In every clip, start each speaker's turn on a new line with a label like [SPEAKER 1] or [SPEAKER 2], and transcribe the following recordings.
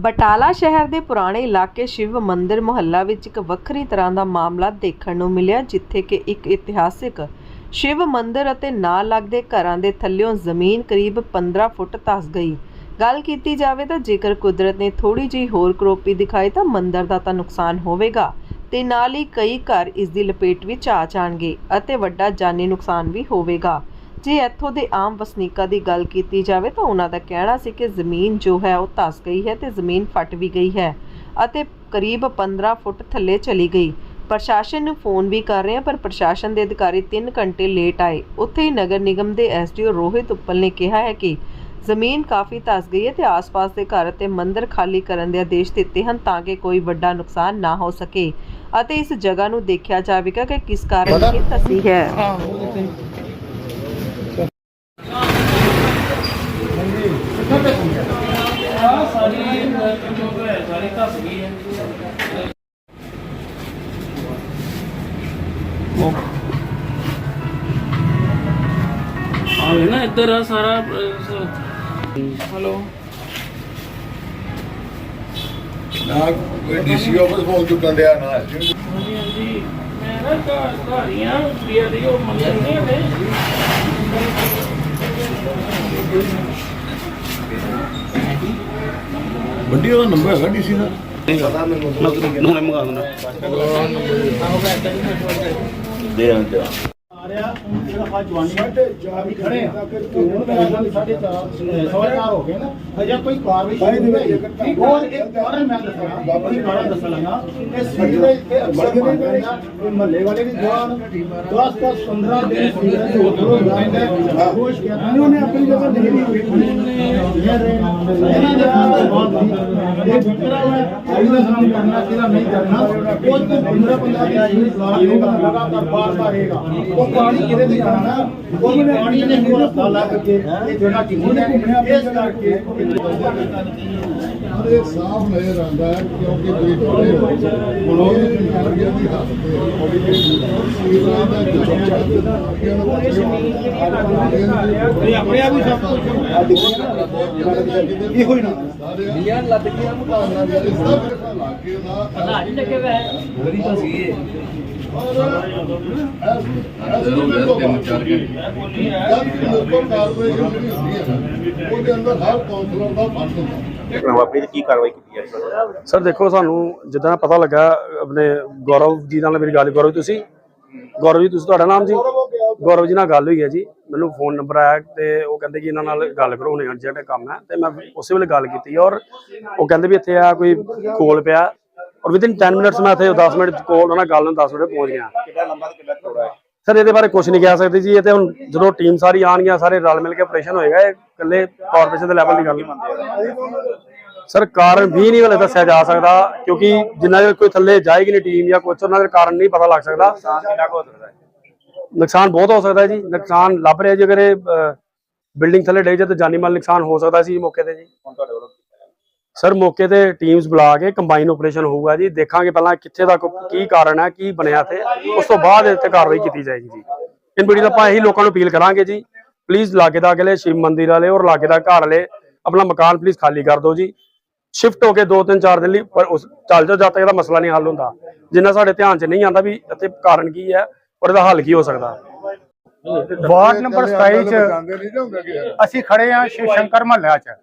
[SPEAKER 1] ਬਟਾਲਾ ਸ਼ਹਿਰ ਦੇ ਪੁਰਾਣੇ ਇਲਾਕੇ ਸ਼ਿਵ ਮੰਦਿਰ ਮੁਹੱਲਾ ਵਿੱਚ ਇੱਕ ਵੱਖਰੀ ਤਰ੍ਹਾਂ ਦਾ ਮਾਮਲਾ ਦੇਖਣ ਨੂੰ ਮਿਲਿਆ, ਜਿੱਥੇ ਕਿ ਇੱਕ ਇਤਿਹਾਸਿਕ ਸ਼ਿਵ ਮੰਦਿਰ ਅਤੇ ਨਾਲ ਲੱਗਦੇ ਘਰਾਂ ਦੇ ਥੱਲਿਓਂ ਜ਼ਮੀਨ ਕਰੀਬ 15 ਫੁੱਟ ਧਸ ਗਈ। ਗੱਲ ਕੀਤੀ ਜਾਵੇ ਤਾਂ ਜੇਕਰ ਕੁਦਰਤ ਨੇ ਥੋੜੀ ਜਿਹੀ ਹੋਰ ਕਰੋਪੀ ਦਿਖਾਈ ਤਾਂ ਮੰਦਿਰ ਦਾ ਤਾਂ ਨੁਕਸਾਨ ਹੋਵੇਗਾ ਤੇ ਨਾਲ ਹੀ ਕਈ ਘਰ ਇਸ ਦੀ ਲਪੇਟ ਵਿੱਚ ਆ ਜਾਣਗੇ ਅਤੇ ਵੱਡਾ ਜਾਨੀ ਨੁਕਸਾਨ ਵੀ ਹੋਵੇਗਾ। ਜੇ ਇੱਥੋਂ ਦੇ ਆਮ ਵਸਨੀਕਾਂ ਦੀ ਗੱਲ ਕੀਤੀ ਜਾਵੇ ਤਾਂ ਉਹਨਾਂ ਦਾ ਕਹਿਣਾ ਸੀ ਕਿ ਜ਼ਮੀਨ ਜੋ ਹੈ ਉਹ ਧਸ ਗਈ ਹੈ ਤੇ ਜ਼ਮੀਨ ਫਟ ਵੀ ਗਈ ਹੈ ਅਤੇ ਕਰੀਬ 15 ਫੁੱਟ ਥੱਲੇ ਚਲੀ ਗਈ। ਪ੍ਰਸ਼ਾਸਨ ਨੂੰ ਫੋਨ ਵੀ ਕਰ ਰਹੇ ਹਾਂ ਪਰ ਪ੍ਰਸ਼ਾਸਨ ਦੇ ਅਧਿਕਾਰੀ 3 ਘੰਟੇ ਲੇਟ ਆਏ। ਉੱਥੇ ਹੀ ਨਗਰ ਨਿਗਮ ਦੇ ਐਸਡੀਓ ਰੋਹਿਤ ਉੱਪਲ ਨੇ ਕਿਹਾ ਹੈ ਕਿ ਜ਼ਮੀਨ ਕਾਫੀ ਧਸ ਗਈ ਹੈ ਤੇ ਆਸ-ਪਾਸ ਦੇ ਘਰ ਅਤੇ ਮੰਦਿਰ ਖਾਲੀ ਕਰਨ ਦੇ ਆਦੇਸ਼ ਦਿੱਤੇ ਹਨ ਤਾਂ ਕਿ ਕੋਈ ਵੱਡਾ ਨੁਕਸਾਨ ਨਾ ਹੋ ਸਕੇ ਅਤੇ ਇਸ ਜਗ੍ਹਾ ਨੂੰ ਦੇਖਿਆ ਜਾਵੇਗਾ ਕਿ ਕਿਸ ਕਾਰਨ ਇਹ ਧਸੀ ਹੈ।
[SPEAKER 2] ਇੱਧਰ ਆ ਸਾਰਾ ਹਲੋ।
[SPEAKER 3] ਨਾ ਕੋਈ ਡੀਸੀ ਆਫਿਸ ਫੋਨ ਚੁੱਕਣ ਡਿਆ ਨਾ।
[SPEAKER 2] ਹਾਂਜੀ ਹਾਂਜੀ। ਮੈਂ ਨਾ ਘਰ ਘਾਰੀਆਂ ਪਿਆ ਦੀ ਉਹ ਨਹੀਂ ਹਲੇ
[SPEAKER 3] ਵੱਡੀ ਉਹਦਾ ਨੰਬਰ ਹੈਗਾ ਡੀਸੀ ਦਾ
[SPEAKER 2] ਹੁਣੇ ਮੰਗਾ ਦਿੰਦਾ
[SPEAKER 3] ਦੇ। ਆਂ ਤੇ
[SPEAKER 4] ਆ ਰਿਹਾ। ਜਿਹੜਾ ਆ ਜਵਾਨੀ ਵੀ ਖੜੇ ਆ ਹੁਣ ਮੇਰਾ ਗੱਲ ਸਾਡੇ ਚਾਰ ਸਵਾ ਚਾਰ ਹੋ ਗਏ ਨਾ ਹਜੇ ਕੋਈ ਕਾਰਵਾਈ ਨਹੀਂ ਹੋਈ। ਹੋਰ ਇੱਕ ਕਾਰਨ ਮੈਂ ਦੱਸਣਾ ਬਾਬਾ ਜੀ। ਕਾਰਨ ਦੱਸਣ ਲੱਗਾ ਇਹ ਸਿੱਧ ਦੇ ਇੱਥੇ ਅਕਸਰ ਬਣਦੇ ਆ ਇਹ ਮਹੱਲੇ ਵਾਲੇ ਵੀ ਜਵਾਨ 10 10 15 ਦਿਨ ਸਿੱਧ ਦੇ ਉਧਰੋਂ ਜਾਂਦੇ ਖੁਸ਼ ਗਿਆ ਉਹਨੇ ਆਪਣੀ ਜਗ੍ਹਾ ਨਹੀਂ ਲਈ ਇਹਨਾਂ ਦੇ ਨਾਲ ਬਹੁਤ ਇਹ ਵਿਕਰਾ ਹੈ ਇਹਦਾ ਨਾਮ ਕਰਨਾ ਕਿਹਦਾ ਨਹੀਂ ਕਰਨਾ। ਉਹ ਤੇ 15 15 ਦਿਨ ਹੀ ਸਲਾਹ ਹੋਗਾ ਲਗਾਤਾਰ ਬਾਰ ਬਾਰ ਰਹੇਗਾ ਉਹ ਪਾਣੀ ਕਿਹਦੇ ਤੇ ਜਾਣਾ ਉਹ ਪਾਣੀ ਨੇ ਹੋਰ ਰਸਤਾ ਲੱਗ ਕੇ ਇਹ ਜਗ੍ਹਾ ਕਿੰਨੀ ਹੈ ਇਸ ਕਰਕੇ
[SPEAKER 3] ਇਹ ਸਾਫ਼ ਨਜ਼ਰ ਆਉਂਦਾ ਕਿਉਂਕਿ ਕੋਈ ਹੁਣ ਉਹ ਬਿਮਾਰੀਆਂ ਦੀ ਹੱਦ ਤੇ ਸੀਵਰਾਂ ਦਾ
[SPEAKER 4] ਇਹ ਆਪਣੇ ਆਪ ਹੀ ਸਭ ਕੁਝ ਇਹੋ ਹੀ। ਨਾ
[SPEAKER 3] ਦੁਨੀਆ ਲੱਗ ਗਿਆ ਮੁਕਾਬਲਾ ਸਭ ਇਲਾਕੇ ਦਾ ਪਤਾ ਨਹੀਂ ਲੱਗੇ ਵੇ ਬੜੀ ਤਾਂ ਸੀ ਜ਼ਰੂਰ ਹੈ ਤਿੰਨ
[SPEAKER 5] ਕੀ ਕਾਰਵਾਈ ਕੀਤੀ ਹੈ ਸਰ,
[SPEAKER 6] ਦੇਖੋ, ਸਾਨੂੰ ਜਿੱਦਾਂ ਪਤਾ ਲੱਗਾ, ਆਪਣੇ ਗੌਰਵ ਜੀ ਨਾਲ ਮੇਰੀ ਗੱਲ ਗੌਰਵ ਤੁਸੀਂ। ਗੌਰਵ ਜੀ, ਤੁਸੀਂ ਤੁਹਾਡਾ ਨਾਮ ਜੀ? ਗੌਰਵ ਜੀ ਨਾਲ ਗੱਲ ਹੋਈ ਹੈ ਜੀ। ਮੈਨੂੰ ਫੋਨ ਨੰਬਰ ਆਇਆ ਤੇ ਉਹ ਕਹਿੰਦੇ ਕਿ ਇਹਨਾਂ ਨਾਲ ਗੱਲ ਕਰੋ, ਹੁਣੇ ਅਰਜੈਂਟ ਕੰਮ ਹੈ। ਤੇ ਮੈਂ ਉਸੇ ਵੇਲੇ ਗੱਲ ਕੀਤੀ ਔਰ ਉਹ ਕਹਿੰਦੇ ਵੀ ਇੱਥੇ ਆ, ਕੋਈ ਕੋਲ ਪਿਆ। ਔਰ ਵਿਦਿਨ 10 ਮਿੰਟਸ ਮੈਂ ਇੱਥੇ 10 ਮਿੰਟ ਕੋਲ ਉਹਨਾਂ ਨਾਲ ਗੱਲ ਨੂੰ 10 ਮਿੰਟ ਪਹੁੰਚ ਗਿਆ।
[SPEAKER 5] ਕਿੰਨਾ ਲੰਬਾ ਤੇ ਕਿੰਨਾ ਚੌੜਾ ਹੈ?
[SPEAKER 6] ਸਰ ਇਹਦੇ ਬਾਰੇ ਕੁਝ ਨਹੀਂ ਕਹਿ ਸਕਦੇ ਜੀ ਇਹ ਤੇ ਹੁਣ ਜਦੋਂ ਟੀਮ ਸਾਰੀ ਆਣਗੀਆਂ ਸਾਰੇ ਰਲ ਮਿਲ ਕੇ ਆਪਰੇਸ਼ਨ ਹੋਏਗਾ ਇਹ ਇਕੱਲੇ ਕਾਰਪੋਰੇਸ਼ਨ ਦੇ ਲੈਵਲ ਦੀ ਗੱਲ ਨਹੀਂ। ਸਰ ਕਾਰਨ ਵੀ ਨਹੀਂ ਹਲੇ ਦੱਸਿਆ ਜਾ ਸਕਦਾ ਕਿਉਂਕਿ ਜਿੰਨਾ ਚਿਰ ਕੋਈ ਥੱਲੇ ਜਾਏਗੀ ਨਹੀਂ ਟੀਮ ਜਾਂ ਕੁਝ ਉਹਨਾਂ ਦੇ ਕਾਰਨ ਨਹੀਂ ਪਤਾ ਲੱਗ ਸਕਦਾ।
[SPEAKER 5] ਨੁਕਸਾਨ
[SPEAKER 6] ਬਹੁਤ ਹੋ ਸਕਦਾ ਜੀ ਨੁਕਸਾਨ ਲੱਭ ਰਿਹਾ ਜੀ ਅਗਰ ਇਹ ਬਿਲਡਿੰਗ ਥੱਲੇ ਡੇ ਜੇ ਤਾਂ ਜਾਨੀ ਮਾਲ ਨੁਕਸਾਨ ਹੋ ਸਕਦਾ ਸੀ ਮੌਕੇ ਤੇ ਜੀ।
[SPEAKER 5] ਹੁਣ ਤੁਹਾਡੇ ਵੱਲੋਂ
[SPEAKER 6] ਸਰ ਮੌਕੇ ਤੇ ਟੀਮਸ ਬੁਲਾ ਕੇ ਕੰਬਾਈਨ ਆਪਰੇਸ਼ਨ ਹੋਊਗਾ ਜੀ। ਦੇਖਾਂਗੇ ਪਹਿਲਾਂ ਕਿੱਥੇ ਤੱਕ ਕੀ ਕਾਰਨ ਹੈ ਕੀ ਬਣਿਆ ਤੇ ਉਸ ਤੋਂ ਬਾਅਦ ਇਹ ਤੇ ਕਾਰਵਾਈ ਕੀਤੀ ਜਾਏਗੀ ਜੀ। ਇਨ ਵੀਡੀਓ ਦਾ ਆਪਾਂ ਇਹੀ ਲੋਕਾਂ ਨੂੰ ਅਪੀਲ ਕਰਾਂਗੇ ਜੀ। ਪਲੀਜ਼ ਲਾਗੇ ਦਾ ਅਗਲੇ ਸ਼ਿਵ ਮੰਦਿਰ ਵਾਲੇ ਔਰ ਲਾਗੇ ਦਾ ਘਰ ਵਾਲੇ ਆਪਣਾ ਮਕਾਨ ਪਲੀਜ਼ ਖਾਲੀ ਕਰ ਦਿਓ ਜੀ। ਸ਼ਿਫਟ ਹੋ ਕੇ 2-3 4 ਦਿਨ ਲਈ ਪਰ ਉਸ ਚੱਲ ਜਾਓ ਜਦ ਤੱਕ ਇਹਦਾ ਮਸਲਾ ਨਹੀਂ ਹੱਲ ਹੁੰਦਾ। ਜਿੰਨਾ ਸਾਡੇ ਧਿਆਨ 'ਚ ਨਹੀਂ ਆਂਦਾ ਵੀ ਇੱਥੇ ਕਾਰਨ ਕੀ ਹੈ ਔਰ ਇਹਦਾ ਹੱਲ ਕੀ ਹੋ ਸਕਦਾ।
[SPEAKER 4] ਵਾਰਡ ਨੰਬਰ 27 ਚ
[SPEAKER 3] ਜਾਂਦੇ ਨਹੀਂ ਹੁੰਦੇ ਕਿ
[SPEAKER 4] ਅਸੀਂ ਖੜੇ ਆ ਸ਼ਿਵ ਸ਼ੰਕਰ ਮਹੱਲਾ ਚ।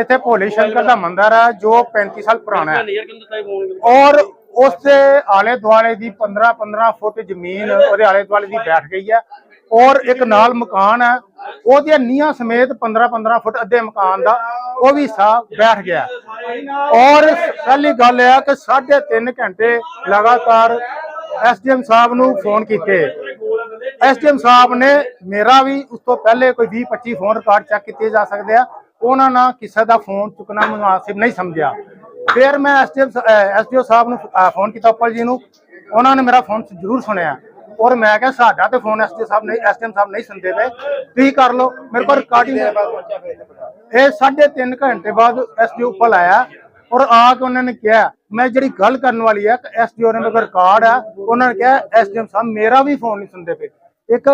[SPEAKER 4] ਇੱਥੇ ਭੋਲੇ ਸ਼ੰਕਰ ਦਾ ਮੰਦਿਰ ਹੈ ਜੋ 35 ਸਾਲ ਪੁਰਾਣਾ ਹੈ। ਔਰ ਉਸ ਦੇ ਆਲੇ ਦੁਆਲੇ ਦੀ 15 15 ਫੁੱਟ ਜ਼ਮੀਨ ਉਹਦੇ ਆਲੇ ਦੁਆਲੇ ਦੀ ਬੈਠ ਗਈ ਹੈ। ਔਰ ਇੱਕ ਨਾਲ ਮਕਾਨ ਹੈ ਉਹਦੀਆਂ ਨੀਹਾਂ ਸਮੇਤ 15 15 ਫੁੱਟ ਅੱਧੇ ਮਕਾਨ ਦਾ ਉਹ ਵੀ ਸਾਹ ਬੈਠ ਗਿਆ ਔਰ ਪਹਿਲੀ ਗੱਲ ਇਹ ਹੈ ਕਿ 3.5 ਘੰਟੇ ਲਗਾਤਾਰ ਐਸਡੀਐਮ ਸਾਹਿਬ ਨੂੰ ਫੋਨ ਕੀਤੇ। ਐਸਡੀਐਮ ਸਾਹਿਬ ਨੇ ਮੇਰਾ ਵੀ ਉਸ ਤੋਂ ਪਹਿਲੇ ਕੋਈ 20 25 ਫੋਨ ਰਿਕਾਰਡ ਚੈੱਕ ਕੀਤੇ ਜਾ ਸਕਦੇ ਆ। ਉਹਨਾਂ ਨਾਲ ਕਿਸੇ ਦਾ ਫੋਨ ਚੁੱਕਣਾ ਮੁਨਾਸਿਬ ਨਹੀਂ ਸਮਝਿਆ। ਫਿਰ ਮੈਂ ਐਸਡੀਐਮ ਐਸਡੀਓ ਸਾਹਿਬ ਨੂੰ ਫੋਨ ਕੀਤਾ ਉੱਪਰ ਜੀ ਨੂੰ। ਉਹਨਾਂ ਨੇ ਮੇਰਾ ਫੋਨ ਜ਼ਰੂਰ ਸੁਣਿਆ। ਔਰ ਮੈਂ ਕਿਹਾ, ਸਾਡਾ ਤੇ ਫੋਨ ਐਸਡੀਓ ਸਾਹਿਬ ਨਹੀਂ, ਐਸਡੀਐਮ ਸਾਹਿਬ ਨਹੀਂ ਸੁਣਦੇ ਪਏ। ਤੁਸੀਂ ਕਰ ਲਓ, ਮੇਰੇ ਕੋਲ ਰਿਕਾਰਡਿੰਗ ਇਹ 3.5 ਘੰਟੇ ਬਾਅਦ ਐਸਡੀਓ ਉੱਪਰ ਆਇਆ ਔਰ ਆ ਕੇ ਉਹਨਾਂ ਨੇ ਕਿਹਾ, ਮੈਂ ਜਿਹੜੀ ਗੱਲ ਕਰਨ ਵਾਲੀ ਹੈ ਐਸਡੀਓ ਨੇ ਮੇਰੇ ਕੋਲ ਰਿਕਾਰਡ ਆ। ਉਹਨਾਂ ਨੇ ਕਿਹਾ, ਐਸਡੀਐਮ ਸਾਹਿਬ, ਮੇਰਾ ਵੀ ਫੋਨ ਨਹੀਂ ਸੁਣਦੇ ਪਏ। ਇੱਕ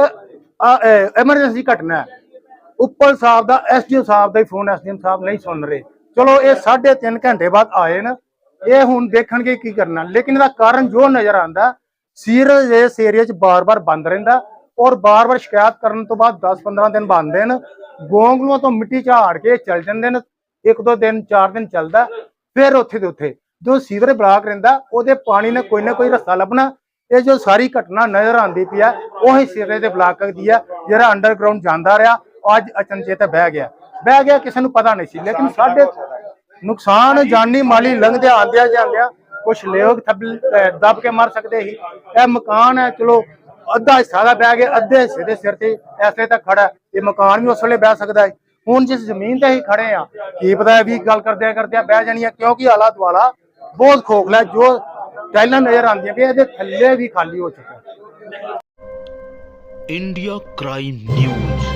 [SPEAKER 4] ਐਮਰਜੈਂਸੀ ਘਟਨਾ ਹੈ। ਉੱਪਰ ਸਾਹਿਬ ਦਾ, ਐਸਡੀਓ ਸਾਹਿਬ ਦਾ ਹੀ ਫੋਨ ਐਸਡੀਐਮ ਸਾਹਿਬ ਨਹੀਂ ਸੁਣ ਰਹੇ। ਚਲੋ ਇਹ 3.5 ਘੰਟੇ ਬਾਅਦ ਆਏ ਨੇ। ਇਹ ਹੁਣ ਦੇਖਣਗੇ ਕੀ ਕਰਨਾ। ਲੇਕਿਨ ਇਹਦਾ ਕਾਰਨ ਜੋ ਨਜ਼ਰ ਆਂਦਾ ਸੀਰਜ ਇਸ ਏਰੀਆ 'ਚ ਬਾਰ-ਬਾਰ ਬੰਦ ਰਹਿੰਦਾ ਔਰ ਬਾਰ-ਬਾਰ ਸ਼ਿਕਾਇਤ ਕਰਨ ਤੋਂ ਬਾਅਦ 10-15 ਦਿਨ ਬੰਦ ਨੇ। ਗੋਂਗਲੂਆਂ ਤੋਂ ਮਿੱਟੀ ਝਾੜ ਕੇ ਚੱਲ ਜਾਂਦੇ ਨੇ। ਇੱਕ ਦੋ ਦਿਨ, ਚਾਰ ਦਿਨ ਚੱਲਦਾ, ਫਿਰ ਉੱਥੇ ਦੇ ਉੱਥੇ। ਜੋ ਸੀਵਰ ਬਲਾਕ ਰਹਿੰਦਾ, ਉਹਦੇ ਪਾਣੀ ਨੇ ਕੋਈ ਨਾ ਕੋਈ ਰਸਤਾ ਲੱਭਣਾ। ਇਹ ਜੋ ਸਾਰੀ ਘਟਨਾ ਨਜ਼ਰ ਆਉਂਦੀ ਪਈ ਆ, ਉਹੀ ਸਿਰੇ ਦੇ ਬਲਾਕ ਦੀ ਆ, ਜਿਹੜਾ ਅੰਡਰਗਰਾਉਂਡ ਜਾਂਦਾ ਰਿਹਾ। ਅੱਜ ਅਚਨਚੇਤ ਬਹਿ ਗਿਆ। ਬਹਿ ਗਿਆ, ਕਿਸੇ ਨੂੰ ਪਤਾ ਨਹੀਂ ਸੀ। ਲੇਕਿਨ ਸਾਡੇ ਨੁਕਸਾਨ ਜਾਨੀ ਮਾਲੀ ਲੰਘਦਿਆਂ, ਆਂਦਿਆਂ ਜਾਂਦਿਆਂ ਕੁਝ ਲੋਕ ਦੱਬ ਕੇ ਮਰ ਸਕਦੇ ਸੀ। ਇਹ ਮਕਾਨ ਹੈ, ਚਲੋ, ਅੱਧਾ ਹਿੱਸਾ ਦਾ ਬਹਿ ਗਿਆ, ਅੱਧੇ ਹਿੱਸੇ ਦੇ ਸਿਰ ਤੇ ਐਸੇ ਤੱਕ ਖੜਾ ਇਹ ਮਕਾਨ ਵੀ ਉਸ ਵੇਲੇ ਬਹਿ ਸਕਦਾ ਹੈ ਹੁਣ ਜਿਸ ਜ਼ਮੀਨ ਤੇ ਹੀ ਖੜੇ ਆ ਕੀ ਪਤਾ ਵੀ ਗੱਲ ਕਰਦੇ ਕਰਦੇ ਬਹਿ ਜਾਣੀਆਂ ਕਿਉਂਕਿ ਆਲਾ ਦੁਆਲਾ ਬਹੁਤ ਖੋਖਲਾ ਜੋ ਟਾਈਲਾਂ ਨਜ਼ਰ ਆਉਂਦੀਆਂ ਵੀ ਇਹਦੇ ਥੱਲੇ ਵੀ ਖਾਲੀ ਹੋ ਚੁੱਕਾ
[SPEAKER 7] ਇੰਡੀਆ ਕ੍ਰਾਈਮ ਨਿਊਜ਼।